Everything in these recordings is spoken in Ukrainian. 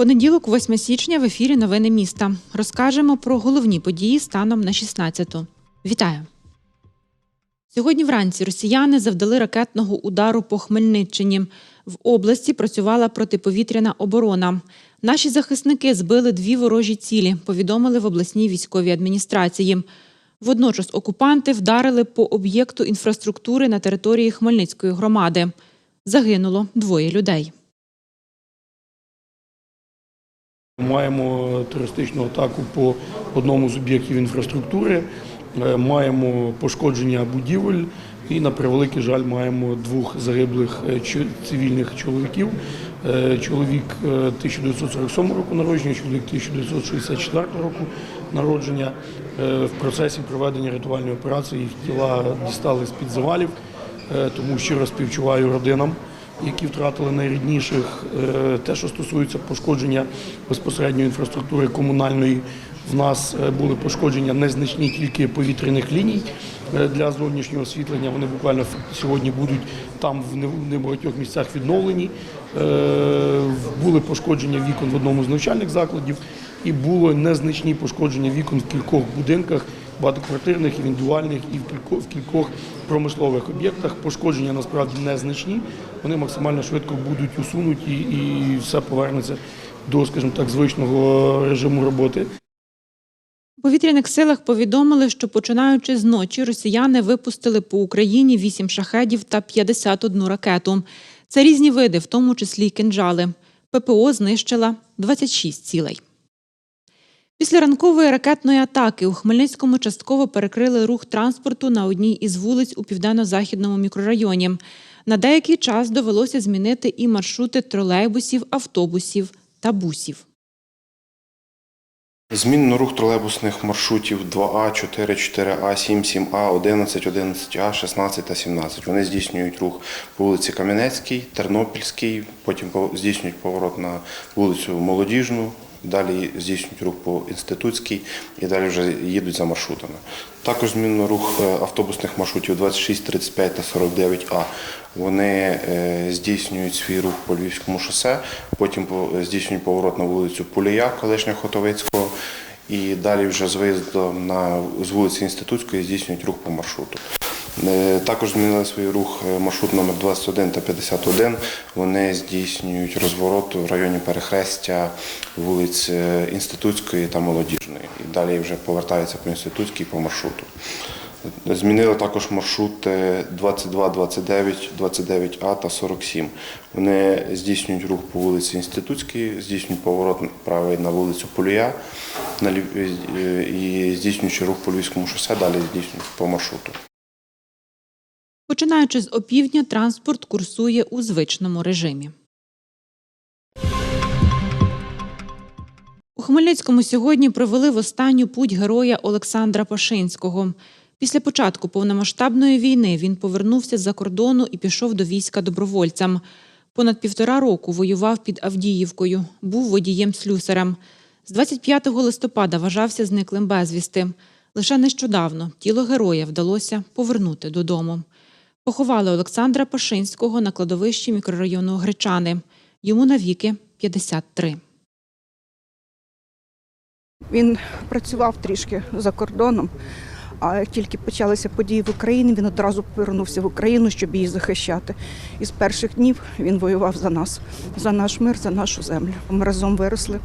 Понеділок, 8 січня, в ефірі Новини міста. Розкажемо про головні події станом на 16-ту. Вітаю! Сьогодні вранці росіяни завдали ракетного удару по Хмельниччині. В області працювала протиповітряна оборона. Наші захисники збили дві ворожі цілі, повідомили в обласній військовій адміністрації. Водночас окупанти вдарили по об'єкту інфраструктури на території Хмельницької громади. Загинуло двоє людей. Маємо терористичну атаку по одному з об'єктів інфраструктури, е, маємо пошкодження будівель і, на превеликий жаль, маємо двох загиблих е, цивільних чоловіків. Е, Чоловік е, 1947 року народження, чоловік 1964 року народження. Е, В процесі проведення рятувальної операції їх тіла дістали з-під завалів, Е, тому щиро співчуваю родинам які втратили найрідніших. Е, Те, що стосується пошкодження безпосередньо інфраструктури комунальної, в нас е, були пошкодження незначні тільки повітряних ліній е, для зовнішнього освітлення. Вони буквально сьогодні будуть там в небагатьох місцях відновлені. Е, Були пошкодження вікон в одному з навчальних закладів, і було незначні пошкодження вікон в кількох будинках багатоквартирних, індивідуальних і в кількох, в кількох промислових об'єктах. Пошкодження насправді незначні. Вони максимально швидко будуть усунуті і все повернеться до, скажімо так, звичного режиму роботи. Повітряних силах повідомили, що починаючи з ночі росіяни випустили по Україні 8 шахедів та 51 ракету. Це різні види, в тому числі й кинджали. ППО знищила 26 цілей. Після ранкової ракетної атаки у Хмельницькому частково перекрили рух транспорту на одній із вулиць у південно-західному мікрорайоні. На деякий час довелося змінити і маршрути тролейбусів, автобусів та бусів. Змінено рух тролейбусних маршрутів 2А, 4, 4А, 7, 7А, 11, 11А, 16 та 17. Вони здійснюють рух по вулиці Кам'янецькій, Тернопільській, потім по- здійснюють поворот на вулицю Молодіжну, далі здійснюють рух по Інститутській і далі вже їдуть за маршрутами. Також змінено рух е, автобусних маршрутів 26, 35 та 49А. Вони е, здійснюють свій рух по Львівському шосе, потім здійснюють поворот на вулицю Пулія, колишнього Хотовицького, і далі вже з виїздом на з вулиці Інститутської здійснюють рух по маршруту. Е, Також змінили свій рух е, маршрут номер 21 та 51. Вони здійснюють розворот в районі перехрестя вулиць е, Інститутської та Молодіжної. І далі вже повертаються по Інститутській по маршруту. Змінили також маршрути 22, 29, 29А та 47. Вони здійснюють рух по вулиці Інститутській, здійснюють поворот правий на вулицю е, і здійснюючи рух по Львівському шосе, далі здійснюють по маршруту. Починаючи з опівдня, транспорт курсує у звичному режимі. У Хмельницькому сьогодні провели в останню путь героя Олександра Пашинського. Після початку повномасштабної війни він повернувся з-за кордону і пішов до війська добровольцем. Понад півтора року воював під Авдіївкою, був водієм-слюсарем. З 25 листопада вважався зниклим безвісти. Лише нещодавно тіло героя вдалося повернути додому. Поховали Олександра Пашинського на кладовищі мікрорайону Гречани. Йому навіки 53. Він працював трішки за кордоном, а тільки почалися події в Україні, він одразу повернувся в Україну, щоб її захищати. І з перших днів він воював за нас, за наш мир, за нашу землю. Ми разом виросли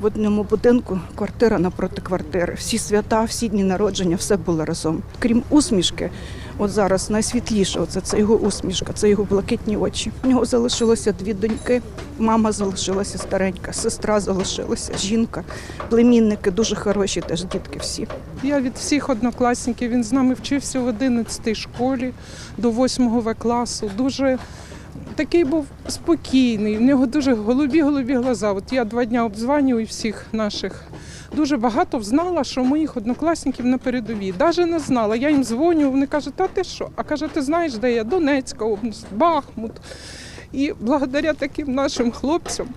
в одному будинку, квартира напроти квартири. Всі свята, всі дні народження, все було разом. Крім усмішки, от зараз найсвітліше оце це його усмішка, це його блакитні очі. У нього залишилося дві доньки. Мама залишилася старенька, сестра залишилася, жінка, племінники дуже хороші, теж дітки всі. Я від всіх однокласників. Він з нами вчився в 11 школі до 8 В класу. Дуже такий був спокійний. У нього дуже голубі голубі глаза. От я два дні обдзванюю всіх наших. Дуже багато знала, що моїх однокласників на передовій. Навіть не знала. Я їм дзвоню, вони кажуть, та ти що? А каже, ти знаєш, де я? Донецька область, Бахмут. І благодаря таким нашим хлопцям,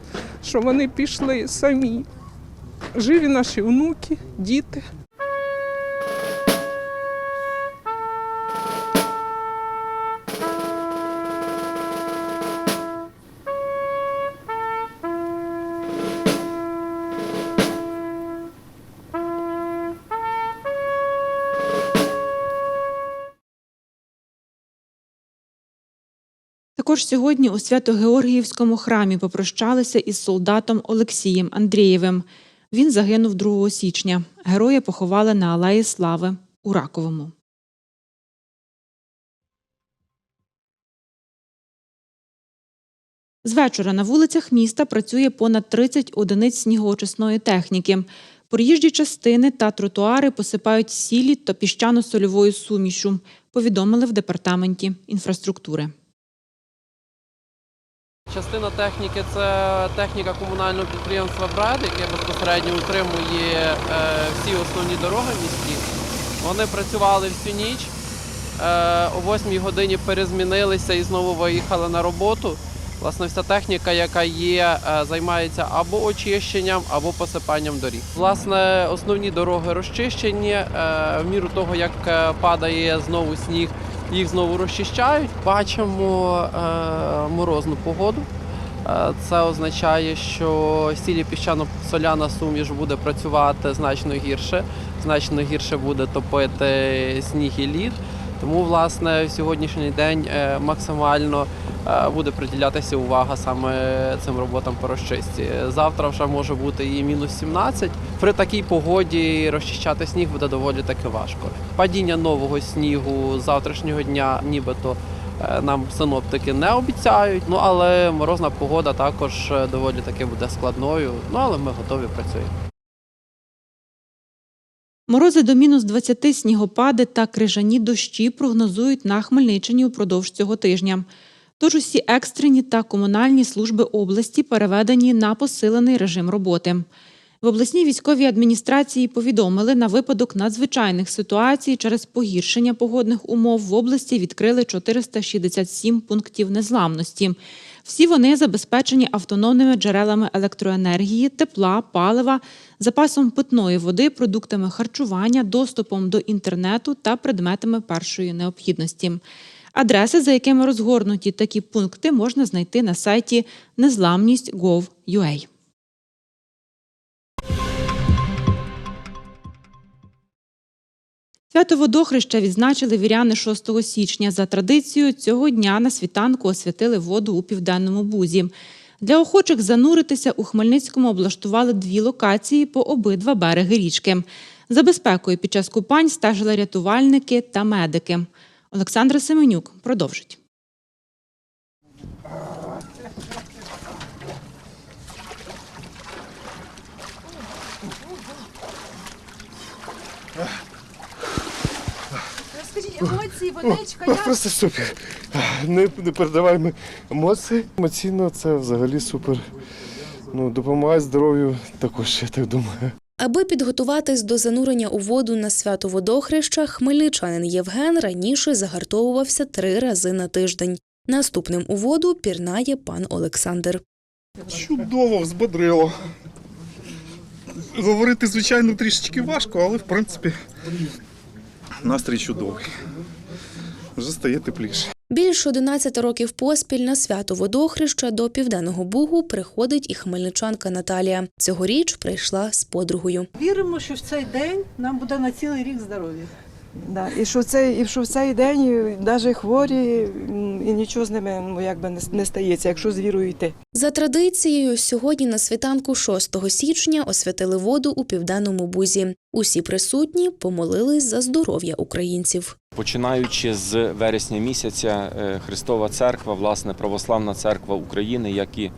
що вони пішли самі. Живі наші внуки, діти. Також сьогодні у Свято-Георгіївському храмі попрощалися із солдатом Олексієм Андрієвим. Він загинув 2 січня. Героя поховали на Алеї Слави у Раковому. З вечора на вулицях міста працює понад 30 одиниць снігоочисної техніки. Проїжджі частини та тротуари посипають сілі та піщано-сольовою сумішю, повідомили в департаменті інфраструктури. Частина техніки це техніка комунального підприємства БРЕД, яке безпосередньо утримує е, всі основні дороги в місті. Вони працювали всю ніч. Е, о 8 годині перезмінилися і знову виїхали на роботу. Власне, вся техніка, яка є, е, займається або очищенням, або посипанням доріг. Власне, основні дороги розчищені. В міру того, як падає знову сніг, їх знову розчищають. Бачимо е, морозну погоду. Е, Це означає, що сілі піщано-соляна суміш буде працювати значно гірше, значно гірше буде топити сніг і лід. Тому, власне, в сьогоднішній день е, максимально е, буде приділятися увага саме цим роботам по розчистці. Завтра вже може бути і мінус 17. При такій погоді розчищати сніг буде доволі таки важко. Падіння нового снігу з завтрашнього дня, нібито е, нам синоптики не обіцяють. Ну але морозна погода також доволі таки буде складною. Ну але ми готові працюємо. Морози до мінус 20 снігопади та крижані дощі прогнозують на Хмельниччині упродовж цього тижня. Тож усі екстрені та комунальні служби області переведені на посилений режим роботи. В обласній військовій адміністрації повідомили, на випадок надзвичайних ситуацій через погіршення погодних умов в області відкрили 467 пунктів незламності. Всі вони забезпечені автономними джерелами електроенергії, тепла, палива, запасом питної води, продуктами харчування, доступом до інтернету та предметами першої необхідності. Адреси, за якими розгорнуті такі пункти, можна знайти на сайті незламність.gov.ua. Свято водохреща відзначили віряни 6 січня. За традицією цього дня на світанку освятили воду у південному бузі. Для охочих зануритися у Хмельницькому облаштували дві локації по обидва береги річки. За безпекою під час купань стежили рятувальники та медики. Олександра Семенюк продовжить. Емоції, водичка, як? Просто супер. Не, не передаваємо емоції. Емоційно це взагалі супер. Ну, допомагає здоров'ю також, я так думаю. Аби підготуватись до занурення у воду на свято водохреща, хмельничанин Євген раніше загартовувався три рази на тиждень. Наступним у воду пірнає пан Олександр. Чудово, взбодрило. Говорити, звичайно, трішечки важко, але в принципі настрій чудовий. Вже стає тепліше. Більш 11 років поспіль на свято водохреща до південного бугу приходить і хмельничанка Наталія. Цьогоріч прийшла з подругою. Віримо, що в цей день нам буде на цілий рік здоров'я. Да, і що в цей, і що в цей день навіть хворі, і нічого з ними ну, якби не, не стається, якщо з вірою йти. За традицією, сьогодні на світанку 6 січня освятили воду у південному бузі. Усі присутні помолились за здоров'я українців. Починаючи з вересня місяця, е, Христова Церква, власне, Православна Церква України, як і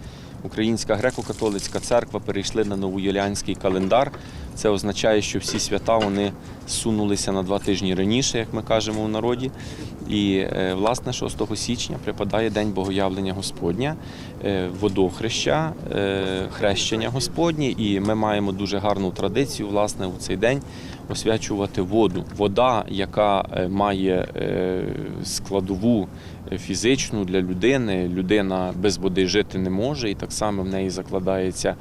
Українська греко-католицька церква перейшли на новоюліанський календар. Це означає, що всі свята вони сунулися на два тижні раніше, як ми кажемо в народі. І е, власне 6 січня припадає День Богоявлення Господня, е, водохреща, е, хрещення Господнє. І ми маємо дуже гарну традицію власне у цей день освячувати воду. Вода, яка має складову фізичну для людини, людина без води жити не може, і так само в неї закладається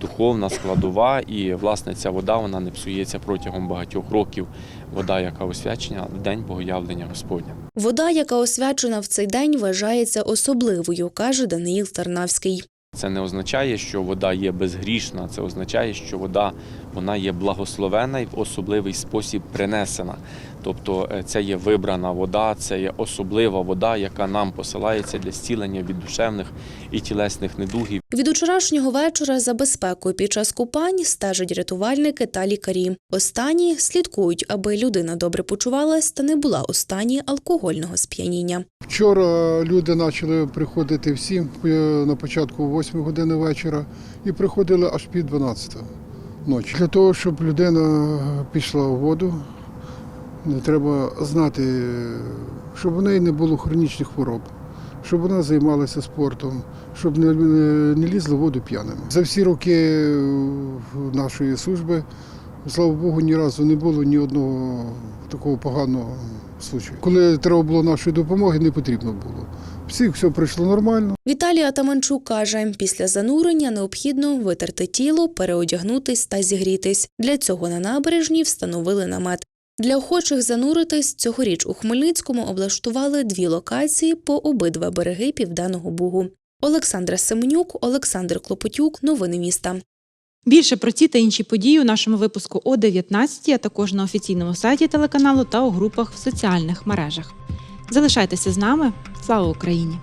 духовна складова, і власне ця вода вона не псується протягом багатьох років. Вода, яка освячена в день богоявлення Господня. Вода, яка освячена в цей день, вважається особливою, каже Даниїл Тарнавський. Це не означає, що вода є безгрішна. Це означає, що вода вона є благословена і в особливий спосіб принесена. Тобто е, це є вибрана вода, це є особлива вода, яка нам посилається для зцілення від душевних і тілесних недугів. Від учорашнього вечора за безпекою під час купань стежать рятувальники та лікарі. Останні слідкують, аби людина добре почувалась та не була у стані алкогольного сп'яніння. Вчора люди почали приходити всі е, на початку 8 години вечора і приходили аж пів 12 ночі. Для того, щоб людина пішла у воду, треба знати, щоб у неї не було хронічних хвороб, щоб вона займалася спортом, щоб не, не, лізла в воду п'яними. За всі роки е, нашої служби, слава Богу, ні разу не було ні одного такого поганого случаю. Коли треба було нашої допомоги, не потрібно було. Всіх все пройшло нормально. Віталій Атаманчук каже, після занурення необхідно витерти тіло, переодягнутись та зігрітись. Для цього на набережній встановили намет. Для охочих зануритись цьогоріч у Хмельницькому облаштували дві локації по обидва береги Південного Бугу. Олександра Семенюк, Олександр Клопотюк. Новини міста. Більше про ці та інші події у нашому випуску о 19, а також на офіційному сайті телеканалу та у групах в соціальних мережах. Залишайтеся з нами. Слава Україні!